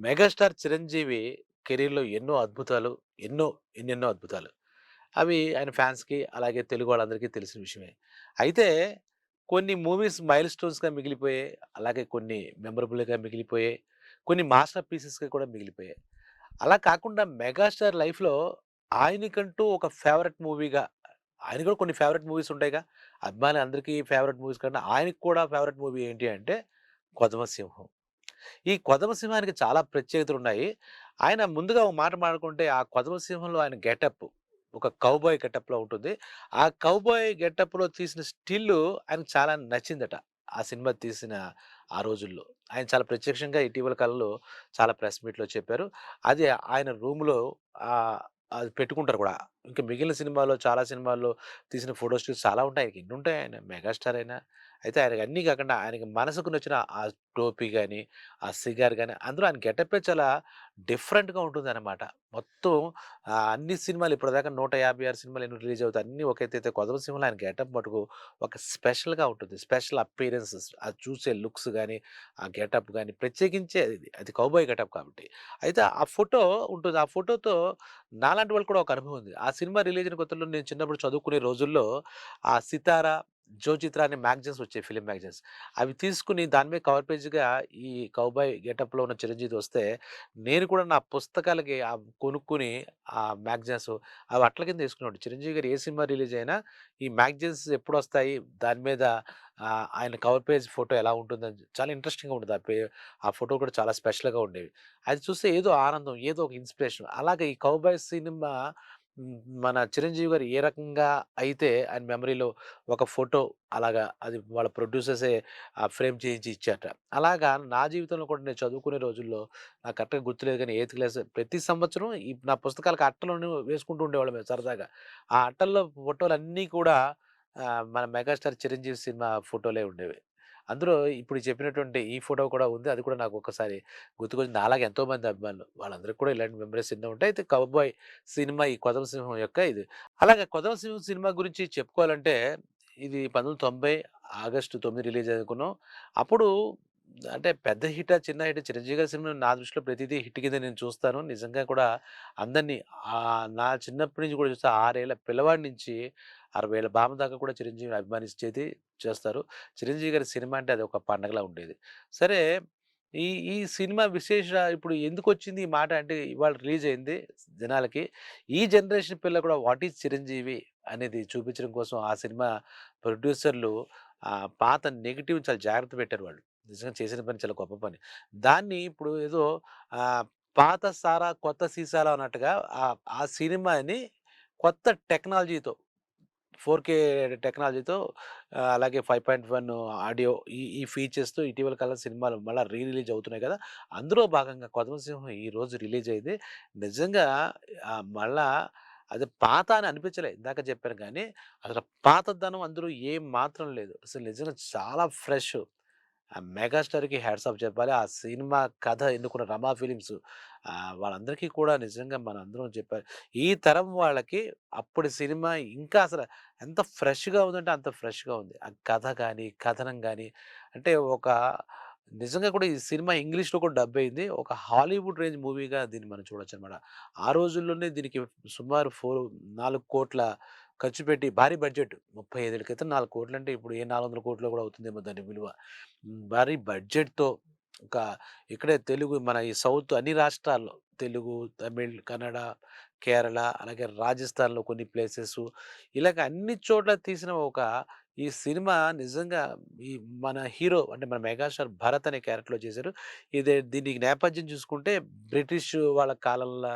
Megastar Chiranjeevi కెరీర్‌లో ఎన్నో అద్భుతాలు, ఎన్నో ఎన్నెన్నో అద్భుతాలు. అవి ఆయన ఫ్యాన్స్‌కి అలాగే తెలుగు వాళ్ళందరికీ తెలిసిన విషయమే. అయితే కొన్ని మూవీస్ మైల్ స్టోన్స్‌గా మిగిలిపోయాయి. అలాగే కొన్ని మెమరబుల్‌గా మిగిలిపోయాయి. కొన్ని మాస్టర్ పీసెస్‌గా కూడా మిగిలిపోయాయి. అలా కాకుండా మెగాస్టార్ లైఫ్‌లో ఆయనకంటూ ఒక ఫేవరెట్ మూవీగా ఆయన కూడా కొన్ని ఫేవరెట్ మూవీస్ ఉంటాయిగా. అభిమానులందరికీ ఫేవరెట్ మూవీస్ కన్నా ఆయనకు కూడా ఫేవరెట్ మూవీ ఏంటి అంటే 'కొదమసింహం'. ఈ 'కొదమసింహానికి' చాలా ప్రత్యేకతలు ఉన్నాయి ఆయన ముందుగా ఒక మాట మాడుకుంటే ఆ 'కొదమసింహంలో' ఆయన గెటప్ ఒక కౌబాయ్ గెటప్‌లో ఉంటుంది. ఆ కౌబాయ్ గెటప్‌లో తీసిన స్టిల్లు ఆయనకు చాలా నచ్చిందట. ఆ సినిమా తీసిన ఆ రోజుల్లో. ఆయన చాలా ప్రత్యక్షంగా ఇటీవల కాలంలో చాలా ప్రెస్ మీట్‌లో చెప్పారు. అది ఆయన రూమ్‌లో అది పెట్టుకుంటారు కూడా. ఇంకా మిగిలిన సినిమాలో చాలా సినిమాల్లో తీసిన ఫోటోస్ చాలా ఉంటాయి. ఆయనకి ఎన్నుంటాయి ఆయన మెగాస్టార్ అయినా. అయితే ఆయనకి అన్నీ కాకుండా ఆయనకి మనసుకు నచ్చిన ఆ టోపీ కానీ ఆ సిగార్ కానీ అందులో ఆయన గెటప్పే చాలా డిఫరెంట్‌గా ఉంటుందనమాట. మొత్తం అన్ని సినిమాలు ఇప్పటిదాకా 156 సినిమాలు ఎన్నో రిలీజ్ అవుతాయి. అన్నీ ఒకైతే ఎత్తైతే సినిమాలు ఆయన గెటప్ మటుకు ఒక స్పెషల్‌గా ఉంటుంది. స్పెషల్ అపీరెన్సెస్ ఆ చూసే లుక్స్ కానీ ఆ గెటప్ కానీ ప్రత్యేకించే అది అది కౌబాయ్ గెటప్ కాబట్టి. అయితే ఆ ఫోటో ఉంటుంది. ఆ ఫోటోతో నాలాంటి వాళ్ళు కూడా ఒక అనుభవం ఉంది. ఆ సినిమా రిలీజ్ అయిన కొత్తలో నేను చిన్నప్పుడు చదువుకునే రోజుల్లో ఆ సితారా 'జోచిత్ర' అనే మ్యాగజైన్స్ వచ్చాయి ఫిలిం మ్యాగజైన్స్. అవి తీసుకుని దాని మీద కవర్ పేజ్‌గా ఈ కౌబాయ్ గెటప్‌లో ఉన్న చిరంజీవి వస్తే నేను కూడా నా పుస్తకాలకి కొనుక్కుని ఆ మ్యాగజైన్స్ అవి అట్ల కింద ఏసుకునేవాడిని. చిరంజీవి గారు ఏ సినిమా రిలీజ్ అయినా ఈ మ్యాగజైన్స్ ఎప్పుడొస్తాయి దాని మీద ఆయన కవర్ పేజ్ ఫోటో ఎలా ఉంటుందని చాలా ఇంట్రెస్టింగ్‌గా ఉంటుంది ఆ పే ఆ ఫోటో కూడా చాలా స్పెషల్‌గా ఉండేవి. అది చూస్తే ఏదో ఆనందం, ఏదో ఒక ఇన్స్పిరేషన్. అలాగే ఈ కౌబాయ్ సినిమా మన చిరంజీవి గారు ఏ రకంగా అయితే ఆయన మెమరీలో ఒక ఫోటో అలాగా అది వాళ్ళ ప్రొడ్యూసర్సే ఆ ఫ్రేమ్ చేయించి ఇచ్చారట. అలాగా నా జీవితంలో కూడా నేను చదువుకునే రోజుల్లో నాకు కరెక్ట్‌గా గుర్తులేదు కానీ ఎయిత్ క్లాస్ ప్రతి సంవత్సరం ఈ నా పుస్తకాలకు అట్టలోనే వేసుకుంటూ ఉండేవాళ్ళం మేము సరదాగా. ఆ అట్టల్లో ఫోటోలు అన్నీ కూడా మన మెగాస్టార్ చిరంజీవి సినిమా ఫోటోలే ఉండేవి. అందులో ఇప్పుడు చెప్పినటువంటి ఈ ఫోటో కూడా ఉంది. అది కూడా నాకు ఒక్కసారి గుర్తుకొచ్చింది. ఎంతో ఎంతోమంది అభిమానులు వాళ్ళందరికీ కూడా ఇలాంటి మెమరీస్ ఎన్నో ఉంటాయి. అయితే 'కౌబాయ్' సినిమా ఈ 'కొదమసింహం' యొక్క ఇది. అలాగే 'కొదమసింహం' సినిమా గురించి చెప్పుకోవాలంటే ఇది 1990 ఆగస్టు తొమ్మిది రిలీజ్ అనుకున్నాం. అప్పుడు అంటే పెద్ద హిట్ చిన్న హిట్ చిరంజీవి గారి సినిమా నా దృష్టిలో ప్రతిదీ హిట్ కింద నేను చూస్తాను. నిజంగా కూడా అందరినీ నా చిన్నప్పటి నుంచి కూడా చూస్తే ఆరేళ్ళ పిల్లవాడి నుంచి అరవై ఏళ్ళ బామ దాకా కూడా చిరంజీవిని అభిమానించేది చేస్తారు. చిరంజీవి గారి సినిమా అంటే అది ఒక పండగలా ఉండేది. సరే ఈ ఈ సినిమా విశేష ఇప్పుడు ఎందుకొచ్చింది ఈ మాట అంటే ఇవాళ రిలీజ్ అయింది జనాలకి. ఈ జనరేషన్ పిల్ల కూడా వాట్ ఈజ్ చిరంజీవి అనేది చూపించడం కోసం ఆ సినిమా ప్రొడ్యూసర్‌లు పాత నెగిటివ్ చాలా జాగ్రత్త పెట్టారు వాళ్ళు. నిజంగా చేసిన పని చాలా గొప్ప పని. దాన్ని ఇప్పుడు ఏదో పాత సారా కొత్త సీసాలో అన్నట్టుగా ఆ సినిమాని కొత్త టెక్నాలజీతో ఫోర్ కే టెక్నాలజీతో అలాగే ఫైవ్ పాయింట్ వన్ ఆడియో ఈ ఈ ఫీచర్స్‌తో ఇటీవల కాలం సినిమాలు మళ్ళీ రీ రిలీజ్ అవుతున్నాయి కదా! అందులో భాగంగా కొత్త ఈ రోజు రిలీజ్ అయింది. నిజంగా మళ్ళా అది పాత అని అనిపించలే. ఇందాక చెప్పాను కానీ అసలు పాతదనం అందులో ఏం మాత్రం లేదు. అసలు నిజంగా చాలా ఫ్రెష్. ఆ మెగాస్టార్‌కి హ్యాట్స్ ఆఫ్ చెప్పాలి. ఆ సినిమా కథ ఎన్నుకున్న రమా ఫిలిమ్స్ వాళ్ళందరికీ కూడా నిజంగా మన అందరం చెప్పాలి. ఈ తరం వాళ్ళకి అప్పటి సినిమా ఇంకా అసలు ఎంత ఫ్రెష్‌గా ఉందంటే అంత ఫ్రెష్‌గా ఉంది. ఆ కథ కానీ కథనం కానీ అంటే ఒక నిజంగా కూడా ఈ సినిమా ఇంగ్లీష్‌లో కూడా డబ్ అయింది. ఒక హాలీవుడ్ రేంజ్ మూవీగా దీన్ని మనం చూడొచ్చు అనమాట ఆ రోజుల్లోనే దీనికి సుమారు ఫోర్ నాలుగు కోట్ల ఖర్చు పెట్టి భారీ బడ్జెట్ 35 ఏళ్ళ క్రితం నాలుగు కోట్లు అంటే ఇప్పుడు ఏ నాలుగు వందల కోట్లు కూడా అవుతుందేమో దాని విలువ. భారీ బడ్జెట్‌తో ఒక ఇక్కడే తెలుగు మన ఈ సౌత్ అన్ని రాష్ట్రాల్లో తెలుగు, తమిళ్, కన్నడ, కేరళ అలాగే రాజస్థాన్‌లో కొన్ని ప్లేసెస్ ఇలాగ అన్ని చోట్ల తీసిన ఒక ఈ సినిమా నిజంగా ఈ మన హీరో అంటే మన మెగాస్టార్ భరత్ అనే క్యారెక్టర్‌లో చేశారు. ఇదే దీనికి నేపథ్యం చూసుకుంటే బ్రిటిష్ వాళ్ళ కాలంలో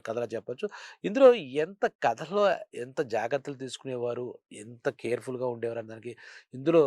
కథలా చెప్పచ్చు ఇందులో ఎంత కథలో ఎంత జాగ్రత్తలు తీసుకునేవారు, ఎంత కేర్‌ఫుల్‌గా ఉండేవారు అందరికీ దానికి ఇందులో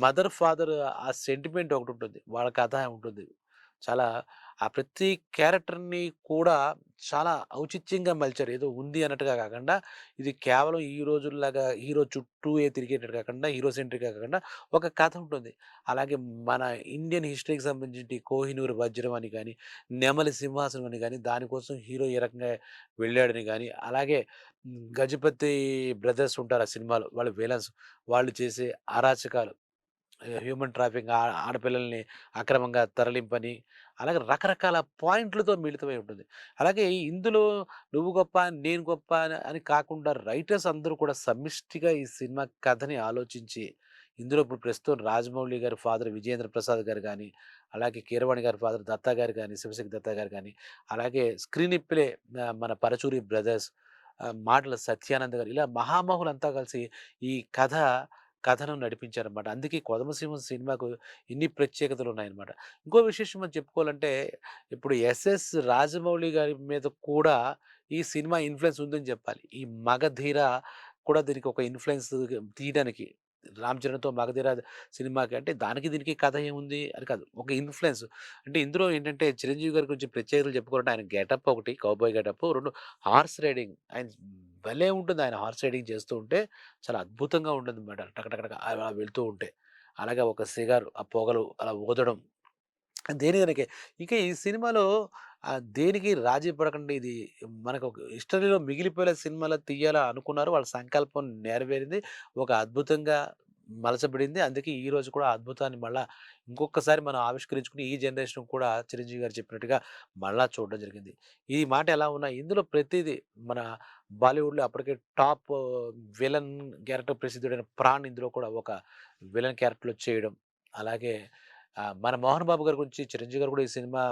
మదర్, ఫాదర్ ఆ సెంటిమెంట్ ఒకటి ఉంటుంది వాళ్ళ కథ ఉంటుంది. చాలా ఆ ప్రతి క్యారెక్టర్‌ని కూడా చాలా ఔచిత్యంగా మలిచారు. ఏదో ఉంది అన్నట్టుగా కాకుండా, ఇది కేవలం ఈ రోజుల్లాగా హీరో చుట్టూయే తిరిగేటట్టు కాకుండా, హీరో సెంట్రిక్‌గా కాకుండా ఒక కథ ఉంటుంది. అలాగే మన ఇండియన్ హిస్టరీకి సంబంధించి 'కోహినూర్ వజ్రం' అని కానీ 'నెమలి సింహాసనం' అని కానీ దానికోసం హీరో ఏ రకంగా వెళ్ళాడని కానీ అలాగే 'గజపతి బ్రదర్స్' ఉంటారు ఆ సినిమాలో. వాళ్ళ విలన్స్. వాళ్ళు చేసే అరాచకాలు. హ్యూమన్ ట్రాఫింగ్ ఆడపిల్లల్ని అక్రమంగా తరలింపని, అలాగే రకరకాల పాయింట్లతో మిళితమై ఉంటుంది. అలాగే ఇందులో నువ్వు గొప్ప, నేను గొప్ప అని కాకుండా రైటర్స్ అందరూ కూడా సమిష్టిగా ఈ సినిమా కథని ఆలోచించి, ఇందులో ఇప్పుడు ప్రస్తుతం రాజమౌళి గారి ఫాదర్ విజయేంద్ర ప్రసాద్ గారు కానీ అలాగే కీరవాణి గారి ఫాదర్ దత్తా గారు కానీ శివశక్తి దత్తా గారు కానీ అలాగే స్క్రీన్ ప్లే మన పరచూరి బ్రదర్స్, మాటల సత్యానంద్ గారు ఇలా మహామహులంతా కలిసి ఈ కథ కథనం నడిపించారనమాట. అందుకే 'కొదమసింహం' సినిమాకు ఇన్ని ప్రత్యేకతలు ఉన్నాయన్నమాట ఇంకో విశేషం మనం చెప్పుకోవాలంటే, ఇప్పుడు 'ఎస్ఎస్ రాజమౌళి' గారి మీద కూడా ఈ సినిమా ఇన్ఫ్లుయెన్స్ ఉందని చెప్పాలి ఈ 'మగధీర' కూడా దీనికి ఒక ఇన్ఫ్లుయెన్స్ తీయడానికి 'రామ్ చరణ్‌తో' 'మగధీర' సినిమాకి అంటే దానికి దీనికి కథ ఏముంది అని కాదు. ఒక ఇన్ఫ్లుయెన్స్ అంటే ఇందులో ఏంటంటే 'చిరంజీవి' గారి గురించి ప్రత్యేకతలు చెప్పుకోవాలంటే ఆయన గెటప్ ఒకటి కౌబాయ్ గెటప్, రెండు హార్స్ రైడింగ్ ఆయన భలే ఉంటుంది. ఆయన హార్స్ రైడింగ్ చేస్తూ ఉంటే చాలా అద్భుతంగా ఉంటుంది అనమాట టకటకటక అలా వెళ్తూ ఉంటే. అలాగే ఒక సిగార్ ఆ పొగలు అలా ఊదడం దేని దానికే. ఇంకా ఈ సినిమాలో దేనికి రాజీ పడకుండా ఇది మనకు ఒక హిస్టరీలో మిగిలిపోయే సినిమాలో తీయాలా అనుకున్నారు. వాళ్ళ సంకల్పం నెరవేరింది. ఒక అద్భుతంగా మలచబడింది. అందుకే ఈరోజు కూడా అద్భుతాన్ని మళ్ళా ఇంకొకసారి మనం ఆవిష్కరించుకుని ఈ జనరేషన్ కూడా చిరంజీవి గారు చెప్పినట్టుగా మళ్ళా చూడడం జరిగింది. ఈ మాట ఎలా ఉన్నా ఇందులో ప్రతిదీ మన బాలీవుడ్‌లో అప్పటికే టాప్ విలన్ క్యారెక్టర్ ప్రసిద్ధుడైన 'ప్రాణ్' ఇందులో కూడా ఒక విలన్ క్యారెక్టర్‌లో చేయడం. అలాగే మన 'మోహన్ బాబు' గారి గురించి చిరంజీవి గారు కూడా ఈ సినిమా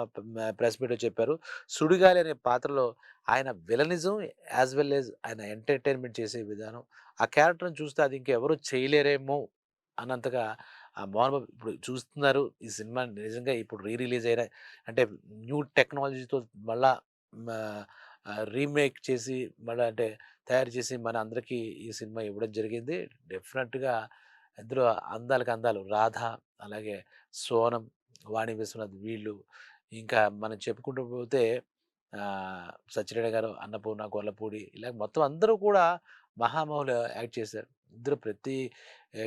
ప్రెస్ మీట్‌లో చెప్పారు. 'సుడిగాలి' అనే పాత్రలో ఆయన విలనిజం యాజ్ వెల్ యాజ్ ఆయన ఎంటర్‌టైన్‌మెంట్ చేసే విధానం, ఆ క్యారెక్టర్‌ని చూస్తే అది ఇంకెవరు చేయలేరేమో అన్నంతగా ఆ 'మోహన్ బాబు' ఇప్పుడు చూస్తున్నారు. ఈ సినిమా నిజంగా ఇప్పుడు రీ రిలీజ్ అయిన అంటే న్యూ టెక్నాలజీతో మళ్ళా రీమేక్ చేసి మళ్ళీ అంటే తయారు చేసి మన అందరికీ ఈ సినిమా ఇవ్వడం జరిగింది. డెఫినెట్‌గా ఇందులో అందాలకు అందాలు 'రాధ' అలాగే 'సోనం', 'వాణి విశ్వనాథ్' వీళ్ళు ఇంకా మనం చెప్పుకుంటూ పోతే 'సత్యనారాయణ' గారు, 'అన్నపూర్ణ', 'గొల్లపూడి' ఇలా మొత్తం అందరూ కూడా మహామహులు యాక్ట్ చేశారు. ఇద్దరు ప్రతి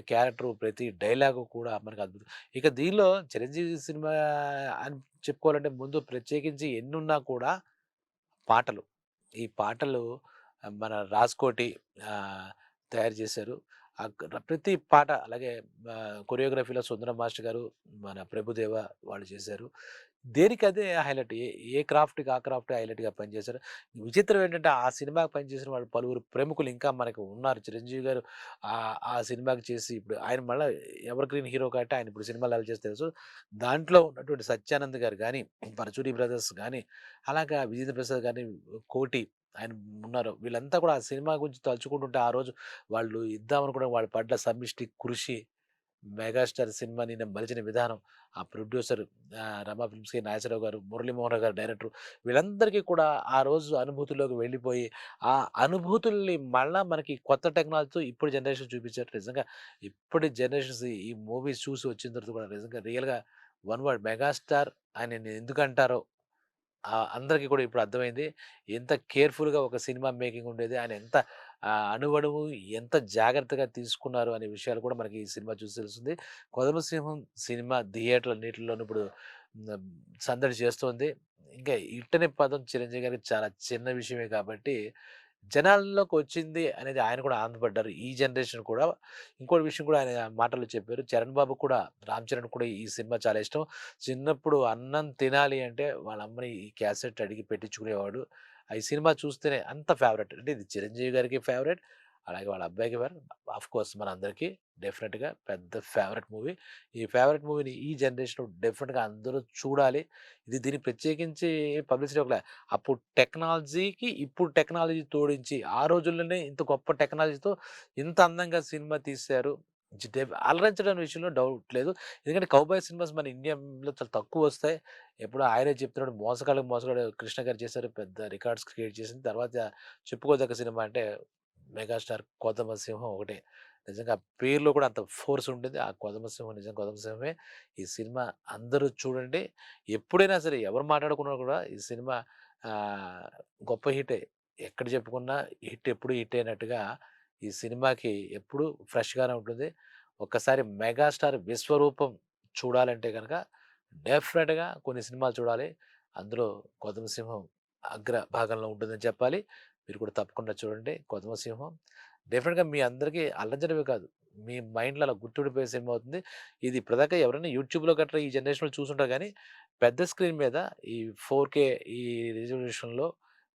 క్యారెక్టరు, ప్రతి డైలాగు కూడా మనకు అద్భుతం. ఇక దీనిలో చిరంజీవి సినిమా అని చెప్పుకోవాలంటే ముందు ప్రత్యేకించి ఎన్నున్నా కూడా పాటలు. ఈ పాటలు మన 'రాజ్‌కోటి' తయారు చేశారు. ప్రతి పాట అలాగే కొరియోగ్రఫీలో సుందరం మాస్టర్ గారు, మన ప్రభుదేవ వాళ్ళు చేశారు. దేనికదే హైలైట్. ఏ ఏ క్రాఫ్ట్‌కి ఆ క్రాఫ్ట్ హైలైట్‌గా పనిచేశారు. విచిత్రం ఏంటంటే ఆ సినిమాకి పనిచేసిన వాళ్ళు పలువురు ప్రముఖులు ఇంకా మనకు ఉన్నారు. చిరంజీవి గారు ఆ సినిమాకి చేసి ఇప్పుడు ఆయన మళ్ళీ ఎవర్ గ్రీన్ హీరో కాబట్టి ఆయన ఇప్పుడు సినిమాలు ఎలా చేస్తే తెలుసు. దాంట్లో ఉన్నటువంటి సత్యానంద్ గారు కానీ పరచూరి బ్రదర్స్ కానీ అలాగా విజేంద్ర ప్రసాద్ కానీ కోటి ఆయన ఉన్నారు. వీళ్ళంతా కూడా ఆ సినిమా గురించి తలుచుకుంటుంటే ఆ రోజు వాళ్ళు ఇద్దామనుకున్న వాళ్ళు పడ్డ సమిష్టి కృషి, మెగాస్టార్ సినిమాని మలిచిన విధానం, ఆ ప్రొడ్యూసర్ రమా ఫిల్మ్స్‌కి నాగేశ్వరరావు గారు, మురళీమోహన్ గారు డైరెక్టర్ వీళ్ళందరికీ కూడా ఆ రోజు అనుభూతిలోకి వెళ్ళిపోయి, ఆ అనుభూతుల్ని మళ్ళీ మనకి కొత్త టెక్నాలజీతో ఇప్పుడు జనరేషన్ చూపించారు. నిజంగా ఇప్పటి జనరేషన్స్ ఈ మూవీస్ చూసి వచ్చిన తర్వాత కూడా నిజంగా రియల్‌గా వన్ వర్డ్ మెగాస్టార్ ఆయన ఎందుకంటారో అందరికీ కూడా ఇప్పుడు అర్థమైంది. ఎంత కేర్‌ఫుల్‌గా ఒక సినిమా మేకింగ్ ఉండేది. ఆయన ఎంత ఆహ్, అణువణువు ఎంత జాగ్రత్తగా తీసుకున్నారు అనే విషయాలు కూడా మనకి ఈ సినిమా చూసి తెలుస్తుంది. 'కొదమసింహం' సినిమా థియేటర్లన్నిటిలోనూ ఇప్పుడు సందడి చేస్తోంది. ఇంకా ఇట్టనే పదం చిరంజీవి గారికి చాలా చిన్న విషయమే కాబట్టి జనాల్లోకి వచ్చింది అనేది ఆయన కూడా ఆనందపడ్డారు. ఈ జనరేషన్ కూడా. ఇంకోటి విషయం కూడా ఆయన మాటలు చెప్పారు. చరణ్ బాబు కూడా, రామ్ చరణ్ కూడా ఈ సినిమా చాలా ఇష్టం. చిన్నప్పుడు అన్నం తినాలి అంటే వాళ్ళ అమ్మని ఈ క్యాసెట్ అడిగి పెట్టించుకునేవాడు. ఈ సినిమా చూస్తేనే అంత ఫేవరెట్. అంటే ఇది చిరంజీవి గారికి ఫేవరెట్. అలాగే వాళ్ళ అబ్బాయికి ఫేవరెట్. మన మనందరికీ డెఫినెట్గా పెద్ద ఫేవరెట్ మూవీ. ఈ ఫేవరెట్ మూవీని ఈ జనరేషన్‌లో డెఫినెట్గా అందరూ చూడాలి. ఇది దీన్ని ప్రత్యేకించి పబ్లిసిటీ ఒకలే అప్పుడు టెక్నాలజీకి ఇప్పుడు టెక్నాలజీ తోడించి ఆ రోజుల్లోనే ఇంత గొప్ప టెక్నాలజీతో ఇంత అందంగా సినిమా తీశారు. అలరించడం విషయంలో డౌట్ లేదు. ఎందుకంటే కౌబాయ్ సినిమాస్ మన ఇండియాలో చాలా తక్కువ వస్తాయి ఎప్పుడు ఆయనే చెప్తున్నాడు మోసకాలకు మోసగాడు' కృష్ణ గారు చేశారు. పెద్ద రికార్డ్స్ క్రియేట్ చేసిన తర్వాత చెప్పుకోదగ్గ సినిమా అంటే మెగాస్టార్ 'కొదమసింహం' ఒకటే. నిజంగా పేరులో కూడా అంత ఫోర్స్ ఉంటుంది. ఆ 'కొదమసింహం' నిజంగా 'కొదమసింహమే'. ఈ సినిమా అందరూ చూడండి. ఎప్పుడైనా సరే ఎవరు మాట్లాడుకున్నా కూడా ఈ సినిమా గొప్ప హిట్టే. ఎక్కడ చెప్పుకున్నా హిట్ ఎప్పుడు హిట్ అయినట్టుగా ఈ సినిమాకి ఎప్పుడూ ఫ్రెష్‌గానే ఉంటుంది. ఒక్కసారి మెగాస్టార్ విశ్వరూపం చూడాలంటే కనుక డెఫినెట్గా కొన్ని సినిమాలు చూడాలి. అందులో 'కొదమసింహం' అగ్ర భాగంలో ఉంటుందని చెప్పాలి. మీరు కూడా తప్పకుండా చూడండి 'కొదమసింహం'. డెఫినెట్గా మీ అందరికీ అల్లంచడమే కాదు, మీ మైండ్‌లో అలా గుర్తుండిపోయే సినిమా అవుతుంది. ఇది ఇప్పటిదాకా ఎవరైనా యూట్యూబ్‌లో గట్రా ఈ జనరేషన్‌లో చూసుంటారు కానీ పెద్ద స్క్రీన్ మీద ఈ 4కే ఈ రిజల్యూషన్‌లో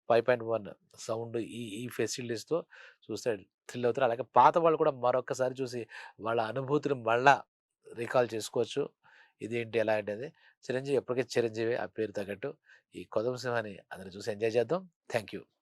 5.1 సౌండ్ ఈ ఈ ఫెసిలిటీస్‌తో చూస్తే థ్రిల్ అవుతారు. అలాగే పాత వాళ్ళు కూడా మరొక్కసారి చూసి వాళ్ళ అనుభూతిని మళ్ళా రికాల్ చేసుకోవచ్చు. ఇదేంటి ఎలా అనేది. చిరంజీవి ఎప్పటికీ చిరంజీవి ఆ పేరు తగ్గట్టు. ఈ 'కొదమ సింహాన్ని అందరూ చూసి ఎంజాయ్ చేద్దాం. Thank you.